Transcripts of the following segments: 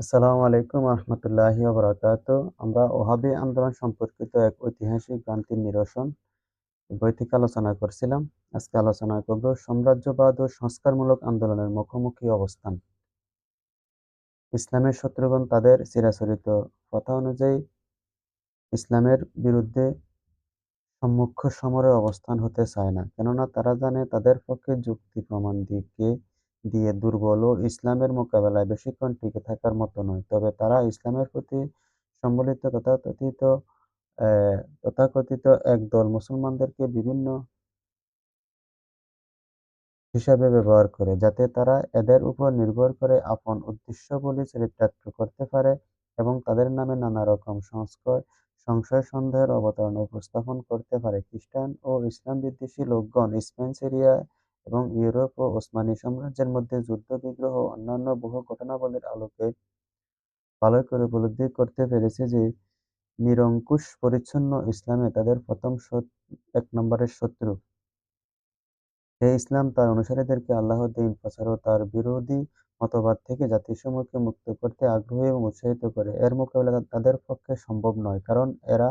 আসসালামু আলাইকুম রহমতুল্লাহি বারাকাত। আমরা ওহাবি আন্দোলন সম্পর্কিত এক ঐতিহাসিক ভ্রান্তির নিরসন বই থেকে আলোচনা করছিলাম। আজকে আলোচনা করব সাম্রাজ্যবাদ ও সংস্কারমূলক আন্দোলনের মুখোমুখি অবস্থান। ইসলামের শত্রুগণ তাদের চিরাচরিত কথা অনুযায়ী ইসলামের বিরুদ্ধে সম্মুখ সমরে অবস্থান হতে চায় না, কেননা তারা জানে তাদের পক্ষে যুক্তি প্রমাণ দিকে দিয়ে দুর্বল ও ইসলামের মোকাবেলায় বেশিক্ষণ টিকে থাকার মতো নয়। তবে তারা ইসলামের প্রতি সম্বলিত তথাকথিত তথাকথিত একদল মুসলমানদেরকে বিভিন্ন হিসাবে ব্যবহার করে, যাতে তারা এদের উপর নির্ভর করে আপন উদ্দেশ্য বলে চরিতার্থ করতে পারে এবং তাদের নামে নানা রকম সংস্কার, সংশয় সন্দেহের অবতারণা উপস্থাপন করতে পারে। খ্রিস্টান ও ইসলাম বিদ্বেষী লোকগণ স্পেন, সিরিয়া এবং ইউরোপ ও ওসমানী সাম্রাজ্যের মধ্যে যুদ্ধ, বিগ্রহ অন্যান্য বহু ঘটনাবলীর আলোকে ভালো করে উপলব্ধি করতে পেরেছে যে নিরঙ্কুশ পরিচ্ছন্ন ইসলামে তাদের প্রথম এক নম্বরের শত্রু। এই ইসলাম তার অনুসারীদেরকে আল্লাহ দিন প্রচার ও তার বিরোধী মতবাদ থেকে জাতিসমূহকে মুক্ত করতে আগ্রহী এবং উৎসাহিত করে। এর মোকাবিলা তাদের পক্ষে সম্ভব নয়, কারণ এরা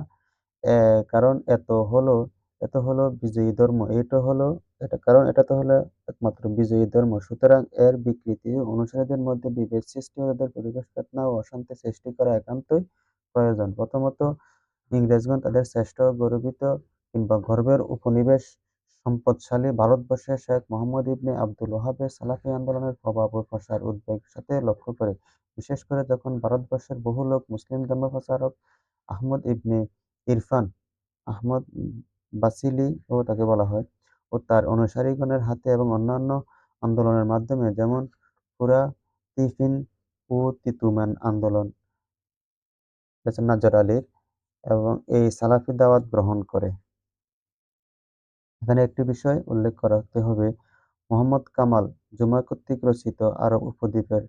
কারণ এত হলো এত হলো বিজয়ী ধর্ম এটা হলো এটা কারণ এটা তো হলো একমাত্র বিজয়ী ধর্ম। সুতরাং এর বিকৃতি অনুসারীদের মধ্যে বিভেদ সৃষ্টি তাদের পরিবেশ ও অশান্তি সৃষ্টি করা একান্তই প্রয়োজন। প্রথমত, ইংরেজগণ তাদের শ্রেষ্ঠ, গর্বিত কিংবা গর্বের উপনিবেশ সম্পদশালী ভারতবর্ষের শেখ মোহাম্মদ ইবনে আব্দুল ওহাবের সালাফি আন্দোলনের প্রভাব ও প্রসার উদ্বেগ সাথে লক্ষ্য করে, বিশেষ করে যখন ভারতবর্ষের বহু লোক মুসলিম ধর্ম প্রচারক আহমদ ইবনে ইরফান, আহমদ বাসিলি ও তাকে বলা হয় ও তার অনুসারীগণের হাতে এবং অন্যান্য আন্দোলনের মাধ্যমে, যেমন পুরা তিফিন ও তিতুমান আন্দোলন। নাজর আলীর এবং এই সালাফি দাওয়াত গ্রহণ করে। এখানে একটি বিষয় উল্লেখ করাতে হবে। মোহাম্মদ কামাল জুমা কর্তৃক রচিত আরব উপদ্বীপের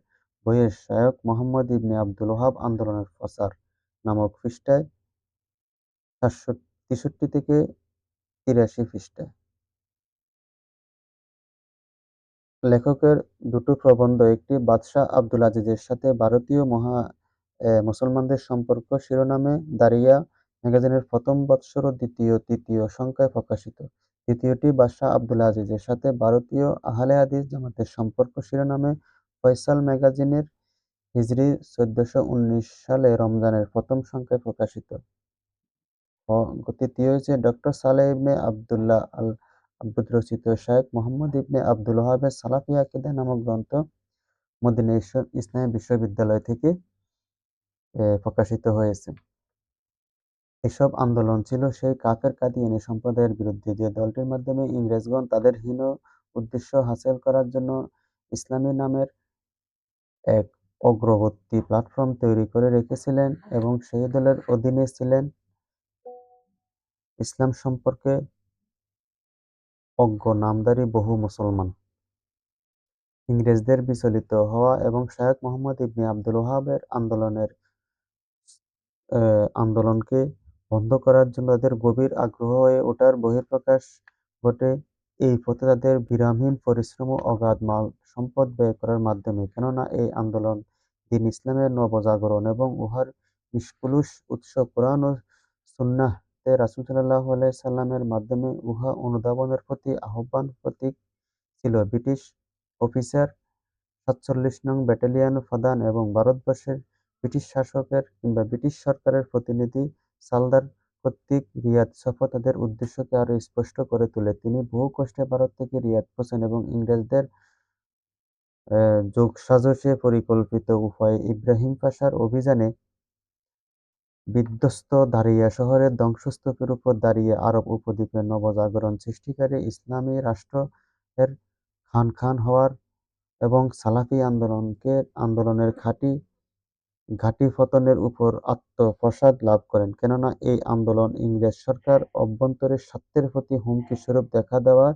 বইয়ের শায়ক মোহাম্মদ ইবনে আব্দুল ওহাব আন্দোলনের প্রচার নামক পৃষ্ঠায় চারশো তেষট্টি থেকে তিরাশি পৃষ্ঠায়। লেখকের দুটো প্রবন্ধ, একটি বাদশাহ আবদুল আজিজের সাথে ভারতীয় মহা মুসলমানদের সম্পর্ক শিরোনামে দাঁড়িয়া ম্যাগাজিনের প্রথম বৎসর ও দ্বিতীয়, তৃতীয় সংখ্যায় প্রকাশিত। দ্বিতীয়টি বাদশাহ আবদুল আজিজের সাথে ভারতীয় আহলে হাদিস জামাতের সম্পর্ক শিরোনামে ফয়সাল ম্যাগাজিনের হিজরি চোদ্দশো উনিশ সালে রমজানের প্রথম সংখ্যায় প্রকাশিত। তৃতীয় হচ্ছে doctor Saleh ibne Abdullah al Abud রচিত শায়েখ মোহাম্মদ ইবনে আব্দুল ওহাবের সালাফি আকিদা নামক গ্রন্থ মদিনা ইসলামী বিশ্ববিদ্যালয় থেকে প্রকাশিত হয়েছে। এসব আন্দোলন ছিল সেই কাফের কাদিয়ানি সম্প্রদায়ের বিরুদ্ধে যে দলটির মাধ্যমে ইংরেজগণ তাদের হীন উদ্দেশ্য হাসিল করার জন্য ইসলামী নামের এক অগ্রবর্তী প্ল্যাটফর্ম তৈরি করে রেখেছিলেন এবং সেই দলের অধীনে ছিলেন। ইসলাম সম্পর্কে অজ্ঞ নামধারী বহু মুসলমান। ইংরেজদের বিচলিত হওয়া এবং শায়খ মোহাম্মদ ইবনে আব্দুল ওহাবের আন্দোলনের আন্দোলনকে বন্ধ করার জন্য তাদের গভীর আগ্রহ হয়ে ওঠার বহিঃপ্রকাশ ঘটে এই পথে তাদের বিরামহীন পরিশ্রম ও অগাধ মাল সম্পদ ব্যয় করার মাধ্যমে কেননা এই আন্দোলন দিন ইসলামের নবজাগরণ এবং উহার নিষ্কলুষ উৎস কোরআন ও সুন্নাহ তে রাসূল আলাইহি সাল্লামের মাধ্যমে উহা অনুধাবনের প্রতি আহ্বান প্রতীক ছিল। ব্রিটিশ অফিসার, সাতচল্লিশ নং ব্যাটালিয়ন প্রধান এবং ভারতবর্ষের ব্রিটিশ শাসকের কিংবা ব্রিটিশ সরকারের প্রতিনিধি সালদার কর্তৃক রিয়াদ সফর তাদের উদ্দেশ্যকে আরও স্পষ্ট করে তোলে। তিনি বহু কষ্টে ভারত থেকে রিয়াদ পৌঁছান এবং ইংরেজদের যোগসাজশে পরিকল্পিত উপায়ে ইব্রাহিম পাশার অভিযানে বিধ্বস্ত দাঁড়িয়ে শহরের ধ্বংসস্তূপের উপর দাঁড়িয়ে আরব উপদ্বীপে নবজাগরণ সৃষ্টিকারী ইসলামী রাষ্ট্র-এর খান খান হওয়ার এবং সালাফি আন্দোলনকে, আন্দোলনের খাঁটি, ঘাঁটি পতনের উপর আত্মপ্রসাদ লাভ করেন। কেননা এই আন্দোলন ইংরেজ সরকার অভ্যন্তরের স্বার্থের প্রতি হুমকি স্বরূপ দেখা দেওয়ার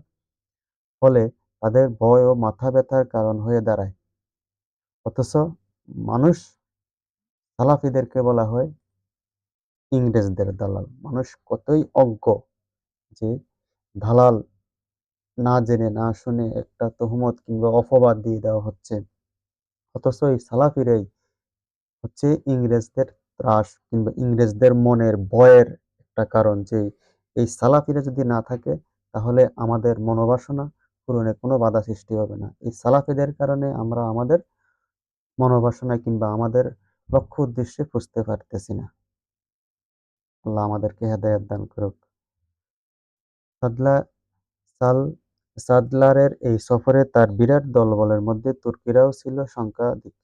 ফলে তাদের ভয় ও মাথা ব্যথার কারণ হয়ে দাঁড়ায়। অথচ মানুষ সালাফিদেরকে বলা হয় ইংরেজদের দালাল। মানুষ কতই অজ্ঞ যে দালাল না জেনে, না শুনে একটা তহমত কিংবা অপবাদ দিয়ে দেওয়া হচ্ছে। অথচ এই সালাফিরাই হচ্ছে ইংরেজদের ত্রাস কিংবা ইংরেজদের মনের ভয়ের একটা কারণ যে এই সালাফিরা যদি না থাকে, তাহলে আমাদের মনোবাসনা পূরণে কোনো বাধা সৃষ্টি হবে না। এই সালাফিদের কারণে আমরা আমাদের মনোবাসনা কিংবা আমাদের লক্ষ্য উদ্দেশ্যে পুষতে পারতেছি না। আল্লাহ আমাদেরকে হেদায়ত দান করুক। সাদলা, সাল, সাদলারের এই সফরে তার বিরাট দলবলের মধ্যে তুর্কিরাও ছিল সংখ্যাধিক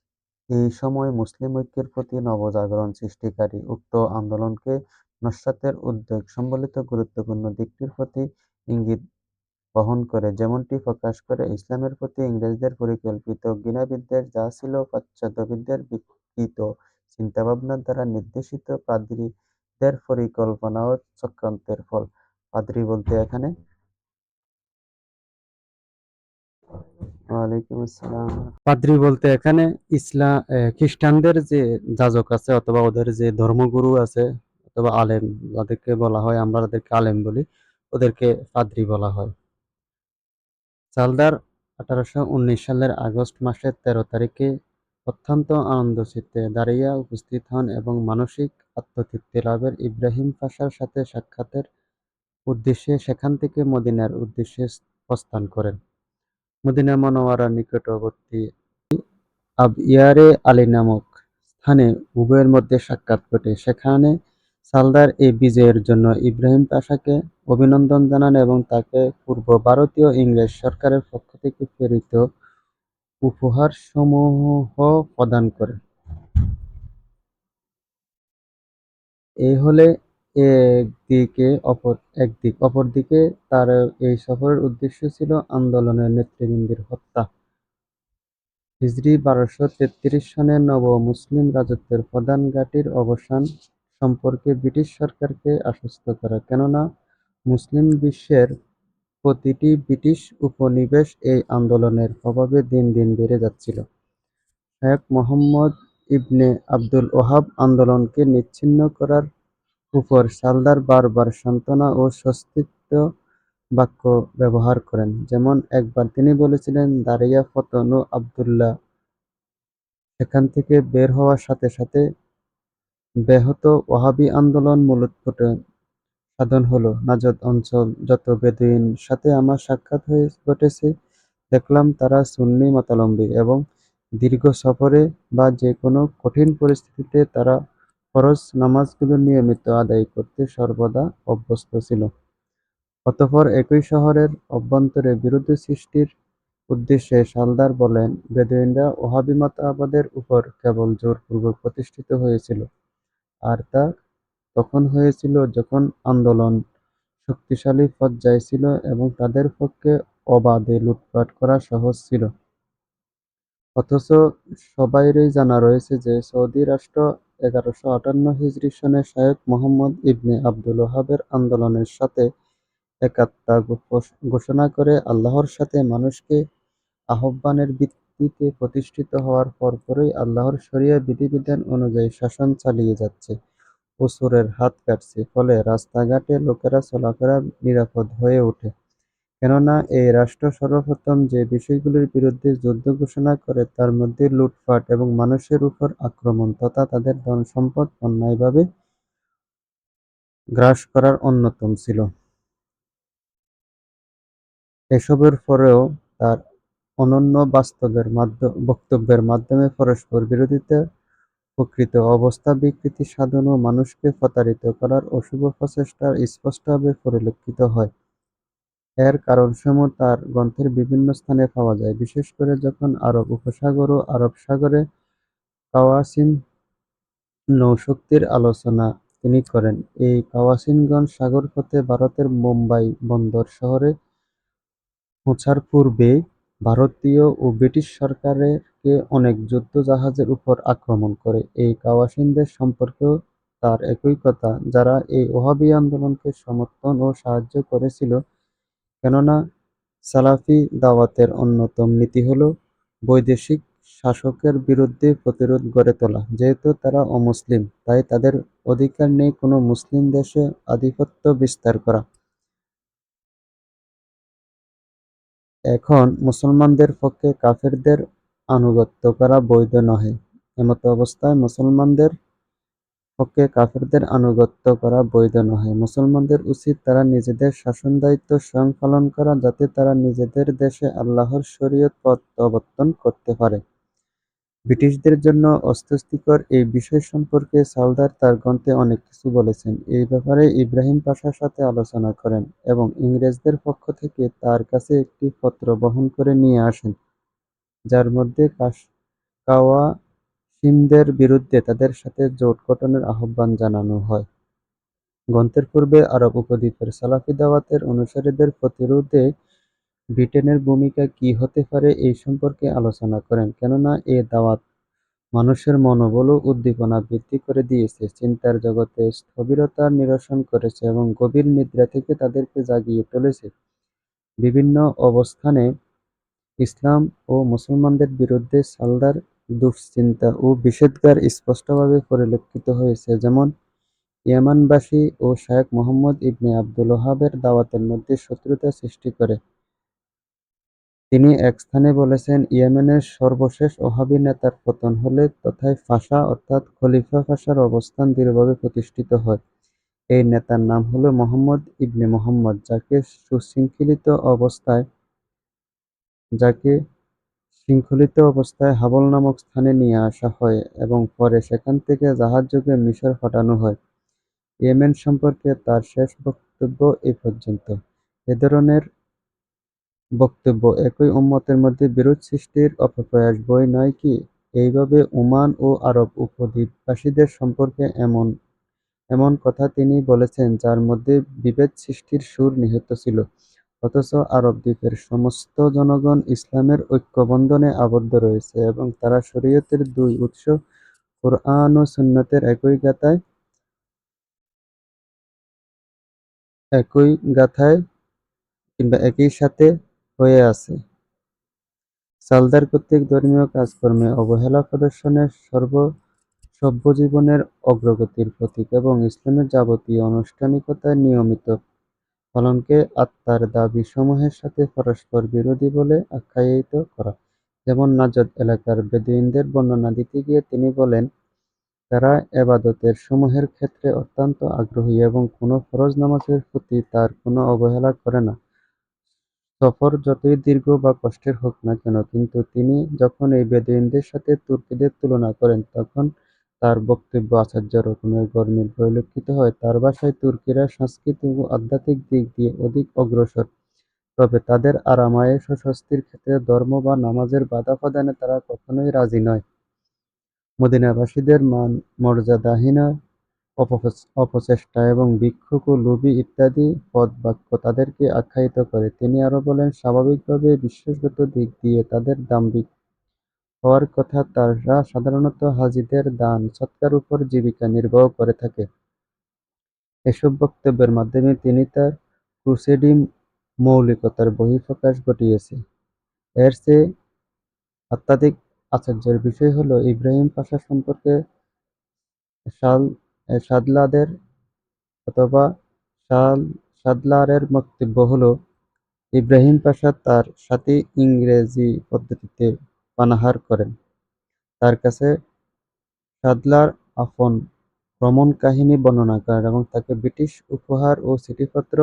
এই সময় মুসলিম ঐক্যের প্রতি নবজাগরণ সৃষ্টিকারী উক্ত আন্দোলনকে নস্রাতের উদ্যোগ সম্বলিত গুরুত্বপূর্ণ দিকটির প্রতি ইঙ্গিত বহন করে, যেমনটি প্রকাশ করে ইসলামের প্রতি ইংরেজদের পরিকল্পিত ঘৃণাবিদ্বেষ যা ছিল পাশ্চাত্যবিদদের বিকৃত চিন্তাভাবনার দ্বারা নির্দেশিত পাদ্রীদের পরিকল্পনা ও চক্রান্তের ফল। পাদ্রী বলতে এখানে। পাদ্রী বলতে এখানে ইসলাম খ্রিস্টানদের যে যাজক আছে অথবা ওদের যে ধর্মগুরু আছে অথবা আলেম, যাদেরকে বলা হয়, আমরা তাদেরকে আলেম বলি, ওদেরকে পাদ্রী বলা হয়। সালদার আঠারোশো সালের আগস্ট মাসের তেরো তারিখে অত্যন্ত আনন্দচিত্তে দাঁড়িয়ে উপস্থিত হন এবং মানসিক আত্মতৃপ্তি লাভের ইব্রাহিম পাশার সাথে সাক্ষাতের উদ্দেশ্যে সেখান থেকে মদিনার উদ্দেশ্যে প্রস্থান করেন মদিনা মনোয়ারা নিকটবর্তী আবইয়ারে আলী নামক স্থানে উভয়ের মধ্যে সাক্ষাৎ ঘটে সেখানে সালদার এই বিজয়ের জন্য ইব্রাহিম পাশাকে অভিনন্দন জানান এবং তাকে পূর্ব ভারতীয় ইংরেজ সরকারের পক্ষ থেকে প্রেরিত উপহার সমূহ প্রদান করেন। এই হলে একদিকে অপর একদিক অপরদিকে তার এই সফরের উদ্দেশ্য ছিল আন্দোলনের নেতৃবৃন্দের হত্যা। হিজরি বারোশো তেত্রিশ সনে নব-মুসলিম রাজত্বের প্রধান ঘাঁটির অবসান সম্পর্কে ব্রিটিশ সরকারকে আশ্বস্ত করা, কেননা মুসলিম বিশ্বের প্রতিটি ব্রিটিশ উপনিবেশ এই আন্দোলনের প্রভাবে দিন দিন বেড়ে যাচ্ছিল। শেখ মোহাম্মদ ইবনে আবদুল ওহাব আন্দোলনকে নিচ্ছিন্ন করার উপর সালদার বারবার সান্ত্বনা ও স্বস্তিত্ব বাক্য ব্যবহার করেন। যেমন একবার তিনি বলেছিলেন, দাঁড়িয়া ফতনু আবদুল্লাহ সেখান থেকে বের হওয়ার সাথে সাথে ব্যাহত ওহাবি আন্দোলন মূলোৎপাটন সাধন হলো। নাজদ অঞ্চল যত বেদুইন সাথে আমার সাক্ষাৎ হয়ে ঘটেছে, দেখলাম তারা সুন্নি মতাবলম্বী এবং দীর্ঘ সফরে বা যে কোনো কঠিন পরিস্থিতিতে তারা ফরজ নামাজগুলো নিয়মিত আদায় করতে সর্বদা অভ্যস্ত ছিল। অতঃপর একই শহরের অভ্যন্তরে বিরোধ সৃষ্টির উদ্দেশ্যে সালদার বলেন, বেদুইনরা ওহাবি মতবাদের উপর কেবল জোরপূর্বক প্রতিষ্ঠিত হয়েছিল, আর তা তখন হয়েছিল যখন আন্দোলন শক্তিশালী পর্যায়ে ছিল এবং তাদের পক্ষে অবাধে লুটপাট করা সহজ ছিল। অথচ সবাইরই জানা রয়েছে যে সৌদি রাষ্ট্র এগারোশো আটান্ন হিজরি সনে শায়খ মুহাম্মদ ইবনে আবদুল ওহাবের আন্দোলনের সাথে একাত্মতা ঘোষণা করে আল্লাহর সাথে মানুষকে আহ্বানের ভিত্তিতে প্রতিষ্ঠিত হওয়ার পরপরই আল্লাহর শরিয়া বিধিবিধান অনুযায়ী শাসন চালিয়ে যাচ্ছে ও চোরের হাত কাটছে, ফলে রাস্তাঘাটে লোকেরা চলাফেরা নিরাপদ হয়ে ওঠে। কেননা এই রাষ্ট্র সর্বপ্রথম যে বিষয়গুলির বিরুদ্ধে যুদ্ধ ঘোষণা করে তার মধ্যে লুটপাট এবং মানুষের উপর আক্রমণ তথা তাদের ধন-সম্পদ অন্যায়ভাবে গ্রাস করার অন্যতম ছিল। এসবের পরেও তার অনন্য বাস্তবের মাধ্যম বক্তব্যের মাধ্যমে পরস্পর বিরোধিতা, প্রকৃত অবস্থা বিকৃতি সাধন ও মানুষকে প্রতারিত করার অশুভ প্রচেষ্টা স্পষ্টভাবে পরিলক্ষিত হয়। এর কারণসমূহ তার গ্রন্থের বিভিন্ন স্থানে পাওয়া যায়, বিশেষ করে যখন আরব উপসাগর ও আরব সাগরে কাওয়াসিন নৌশক্তির আলোচনা তিনি করেন। এই কাওয়াসিনগণ সাগরপথে ভারতের বোম্বাই বন্দর শহরে পৌঁছার পূর্বে ভারতীয় ও ব্রিটিশ সরকারকে অনেক যুদ্ধ জাহাজের উপর আক্রমণ করে। এই কাওয়াসিনদের সম্পর্কেও তার একই কথা, যারা এই ওহাবি আন্দোলনকে সমর্থন ও সাহায্য করেছিল, কেননা সালাফি দাওয়াতের অন্যতম নীতি হল বৈদেশিক শাসকের বিরুদ্ধে প্রতিরোধ গড়ে তোলা। যেহেতু তারা অমুসলিম, তাই তাদের অধিকার নেই কোনো মুসলিম দেশে আধিপত্য বিস্তার করা। এখন মুসলমানদের পক্ষে কাফেরদের আনুগত্য করা বৈধ নহে। এমতো অবস্থায় মুসলমানদের পক্ষে কাফেরদের আনুগত্য করা বৈধ নহে। মুসলমানদের উচিত তারা নিজেদের শাসন দায়িত্ব স্বয়ং পালন করা যাতে তারা নিজেদের দেশে আল্লাহর শরীয়ত প্রত্যাবর্তন করতে পারে। ব্রিটিশদের জন্য অস্বস্তিকর এই বিষয় সম্পর্কে সালদার তার গ্রন্থে অনেক কিছু বলেছেন। এই ব্যাপারে ইব্রাহিম পাশার সাথে আলোচনা করেন এবং ইংরেজদের পক্ষ থেকে তার কাছে একটি পত্র বহন করে নিয়ে আসেন, যার মধ্যে কাওয়াসিমদের বিরুদ্ধে তাদের সাথে জোট গঠনের আহ্বান জানানো হয়। গ্রন্থের পূর্বে আরব উপদ্বীপের সালাফি দাওয়াতের অনুসারীদের প্রতিরোধে ব্রিটেনের ভূমিকা কী হতে পারে এই সম্পর্কে আলোচনা করেন, কেননা এ দাওয়াত মানুষের মনোবল ও উদ্দীপনা বৃদ্ধি করে দিয়েছে, চিন্তার জগতে স্থবিরতা নিরসন করেছে এবং গভীর নিদ্রা থেকে তাদেরকে জাগিয়ে তুলেছে। বিভিন্ন অবস্থানে ইসলাম ও মুসলমানদের বিরুদ্ধে সালদার দুশ্চিন্তা ও বিষোদ্গার স্পষ্টভাবে পরিলক্ষিত হয়েছে, যেমন ইয়েমানবাসী ও শায়খ মোহাম্মদ ইবনে আবদুল ওহাবের দাওয়াতের মধ্যে শত্রুতা সৃষ্টি করে। তিনি এক স্থানে বলেছেন, ইয়েমেনের সর্বশেষ ওহাবী নেতার পতন হলে তথায় ফাশা অর্থাৎ খলিফা ফাশার অবস্থান দৃঢ়ভাবে প্রতিষ্ঠিত হয়। এই নেতার নাম হল মোহাম্মদ ইবনে মোহাম্মদ যাকে সুশৃঙ্খলিত অবস্থায় যাকে শৃঙ্খলিত অবস্থায় হাবল নামক স্থানে নিয়ে আসা হয় এবং পরে সেখান থেকে জাহাজযোগে মিশর পাঠানো হয়। ইয়েমেন সম্পর্কে তার শেষ বক্তব্য এই পর্যন্ত। এ ধরনের বক্তব্য একই উম্মতের মধ্যে বিরোধ সৃষ্টির অপপ্রয়াস বই নয় কি? এইভাবে ওমান ও আরব উপদ্বীপবাসীদের সম্পর্কে এমন এমন কথা তিনি বলেছেন যার মধ্যে বিভেদ সৃষ্টির সুর নিহিত ছিল, অথচ আরব দ্বীপের সমস্ত জনগণ ইসলামের ঐক্যবন্ধনে আবদ্ধ রয়েছে এবং তারা শরীয়তের দুই উৎস, কুরআন ও সুন্নতের একই গাথায় একই গাথায় কিংবা একই সাথে হয়ে আছে। সালদার কর্তৃক ধর্মীয় কাজকর্মে অবহেলা প্রদর্শনের সর্ব সভ্য জীবনের অগ্রগতির প্রতীক এবং ইসলামের যাবতীয় আনুষ্ঠানিকতার নিয়মিত পালনকে আত্মার দাবীসমূহের সাথে পরস্পর বিরোধী বলে আখ্যায়িত করা। যেমন নাজদ এলাকার বেদুইনদের বর্ণনা দিতে গিয়ে তিনি বলেন, তারা এবাদতের সমূহের ক্ষেত্রে অত্যন্ত আগ্রহী এবং কোন ফরজ নামাজের প্রতি তার কোনো অবহেলা করে না, সফর যতই দীর্ঘ বা কষ্টের হোক না কেন। কিন্তু তিনি যখন এই বেদুইনদের সাথে তুর্কিদের তুলনা করেন, তখন তার বক্তব্য আশ্চর্য রকমের গরমিল পরিলক্ষিত হয়। তার ভাষায়, তুর্কিরা সাংস্কৃতিক ও আধ্যাত্মিক দিক দিয়ে অধিক অগ্রসর, তবে তাদের আরাম-আয়েশ ও স্বস্তির ক্ষেত্রে ধর্ম বা নামাজের বাধা প্রদানে তারা কখনোই রাজি নয়। মদিনাবাসীদের মান মর্যাদাহীন অপচেষ্টা এবং ভিক্ষুক ও লোভী ইত্যাদি পদবাক্য তাদেরকে আখ্যায়িত করে। তিনি আরও বলেন, স্বাভাবিকভাবে বিশ্বাসগত দিক দিয়ে তাদের দাম্ভিক হওয়ার কথা তারা সাধারণত হাজীদের দান-সৎকার উপর জীবিকা নির্বাহ করে থাকে। এসব বক্তব্যের মাধ্যমে তিনি তার ক্রুসেডি মৌলিকতার বহিঃপ্রকাশ ঘটিয়েছে। এর চেয়ে অত্যধিক আশ্চর্যের বিষয় হল, ইব্রাহিম পাশা সম্পর্কে শাল সাদলাদের অথবা শাল সাদলারের বক্তব্য হল, ইব্রাহিম পাশা তার সাথে ইংরেজি পদ্ধতিতে পানাহার করেন। তার কাছে সাদলার আফন ভ্রমণ কাহিনী বর্ণনা করেন এবং তাকে ব্রিটিশ উপহার ও চিঠিপত্র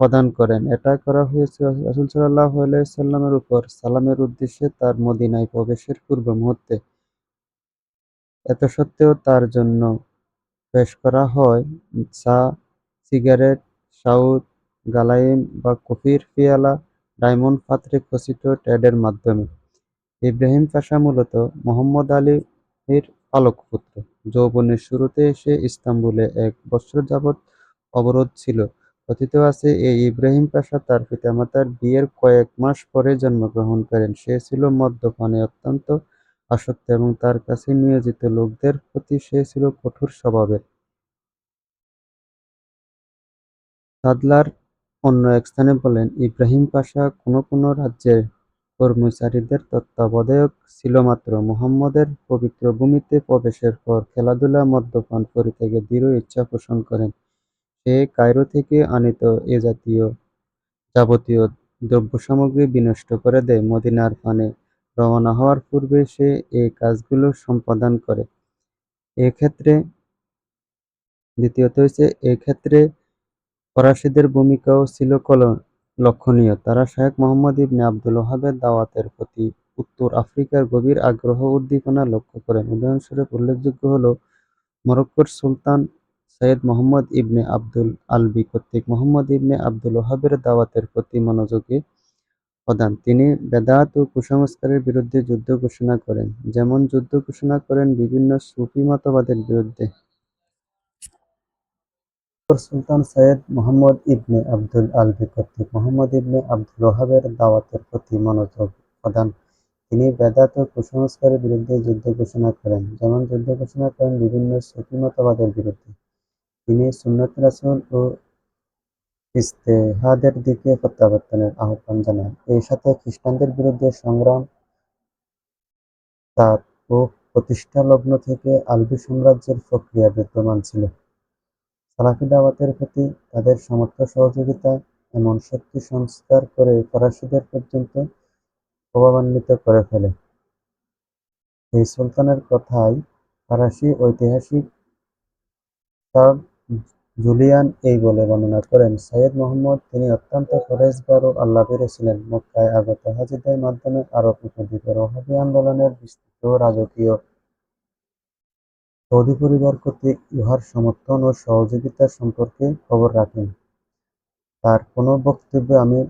প্রদান করেন। এটা করা হয়েছিল রাসূল সাল্লাল্লাহু আলাইহি ওয়াসাল্লামের উপর সালামের উদ্দেশ্যে তার মদিনায় প্রবেশের পূর্ব মুহূর্তে। এত সত্ত্বেও তার জন্য পেশ করা হয় চা, সিগারেট, সাউথ গালাইম বা কফির পেয়ালা ডায়মন্ড পাত্রে খচিত ট্যাডের মাধ্যমে। ইব্রাহিম পাশা মূলত মুহাম্মদ আলীর পালক পুত্র। যৌবনের শুরুতে এসে ইস্তাম্বুলে এক বৎসর যাবৎ অবরোধ ছিল। কথিত আছে, এই ইব্রাহিম পাশা তার পিতামাতার বিয়ের কয়েক মাস পরে জন্মগ্রহণ করেন। সে ছিল মদ্যপানে অত্যন্ত আসক্ত এবং তার কাছে নিয়োজিত লোকদের প্রতি সে ছিল কঠোর স্বভাবের। সাদলার অন্য এক স্থানে বলেন, ইব্রাহিম পাশা কোন কোন রাজ্যের কর্মচারীদের তত্ত্বাবধায়ক ছিল মাত্র। মুহাম্মদের পবিত্র ভূমিতে প্রবেশের পর খেলাধুলা, মদ্যপান পরিত্যাগে দৃঢ় ইচ্ছা পোষণ করেন। সে কায়রো থেকে আনিত এ জাতীয় যাবতীয় দ্রব্যসামগ্রী বিনষ্ট করে দেয়। মদিনার পানে রওনা হওয়ার পূর্বে সে এই কাজগুলো সম্পাদন করে। এক্ষেত্রে দ্বিতীয়ত হচ্ছে এক্ষেত্রে ফরাসিদের ভূমিকাও ছিল কল লক্ষণীয়। তারা শায়খ মুহাম্মদ ইবনে আবদুল ওহাবের দাওয়াতের প্রতি উত্তর আফ্রিকার গভীর আগ্রহ উদ্দীপনা লক্ষ্য করেন। উদাহরণস্বরূপ উল্লেখযোগ্য হল মরক্কোর সুলতান সৈয়দ মুহাম্মদ ইবনে আবদুল আলবি কর্তৃক মোহাম্মদ ইবনে আবদুল ওহাবের দাওয়াতের প্রতি মনোযোগী প্রদান। তিনি বেদাত ও কুসংস্কারের বিরুদ্ধে যুদ্ধ ঘোষণা করেন, যেমন যুদ্ধ ঘোষণা করেন বিভিন্ন সুফি মতবাদের বিরুদ্ধে। মরক্কোর সুলতান সৈয়দ মুহাম্মদ ইবনে আবদুল আলবী কর্তৃক মুহাম্মদ ইবনে আবদুল ওহাবের দাওয়াতের প্রতি মনোযোগ প্রদান। তিনি বেদাত ও কুসংস্কারের বিরুদ্ধে যুদ্ধ ঘোষণা করেন, যেমন যুদ্ধ ঘোষণা করেন বিভিন্ন সুফি মতবাদের বিরুদ্ধে। তিনি সুন্নতে রাসূল ও ইজতিহাদের দিকে প্রত্যাবর্তনের আহ্বান জানান। এই সাথে খ্রিস্টানদের বিরুদ্ধে সংগ্রাম তার ও প্রতিষ্ঠা লগ্ন থেকে আলবী সাম্রাজ্যের প্রক্রিয়া বিদ্যমান ছিল। সালাফি দাওয়াতের প্রতি তাদের সমর্থ সহযোগিতা এমন শক্তি সঞ্চার করে ফরাসিদের পর্যন্ত প্রভাবান্বিত করে ফেলে। এই সুলতানের কথাই ফরাসি ঐতিহাসিক চার্লস জুলিয়ান এই বলে বর্ণনা করেন, সৈয়দ মোহাম্মদ তিনি অত্যন্ত পরহেজগার ও আল্লাহভীরু ছিলেন। মক্কায় আগত হাজীদের মাধ্যমে আরব উপদ্বীপের ওহাবী আন্দোলনের বিস্তৃত রাজকীয় সৌদি পরিবার কর্তৃক উহার সমর্থন ও সহযোগিতা সম্পর্কে খবর রাখেন। তার কোনো বক্তব্যে আমি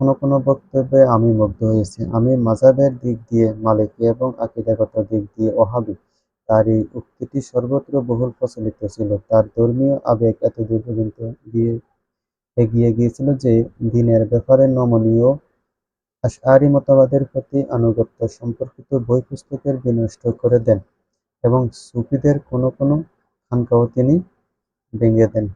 কোনো কোনো বক্তব্যে আমি মুগ্ধ হয়েছি। আমি মাজাবের দিক দিয়ে মালিকি এবং আকীদাগত দিক দিয়ে ওহাবী। তার এই উক্তিটি সর্বত্র বহুল প্রচলিত ছিল। তার ধর্মীয় আবেগ এত এতদূর পর্যন্ত গিয়ে এগিয়ে গিয়েছিল যে, দিনের ব্যাপারে নমনীয় আশআরী মতবাদের প্রতি আনুগত্য সম্পর্কিত বই-পুস্তকের বিনষ্ট করে দেন এবং সুফিদের কোনো কোনো খানকাও তিনি ভেঙে দেন।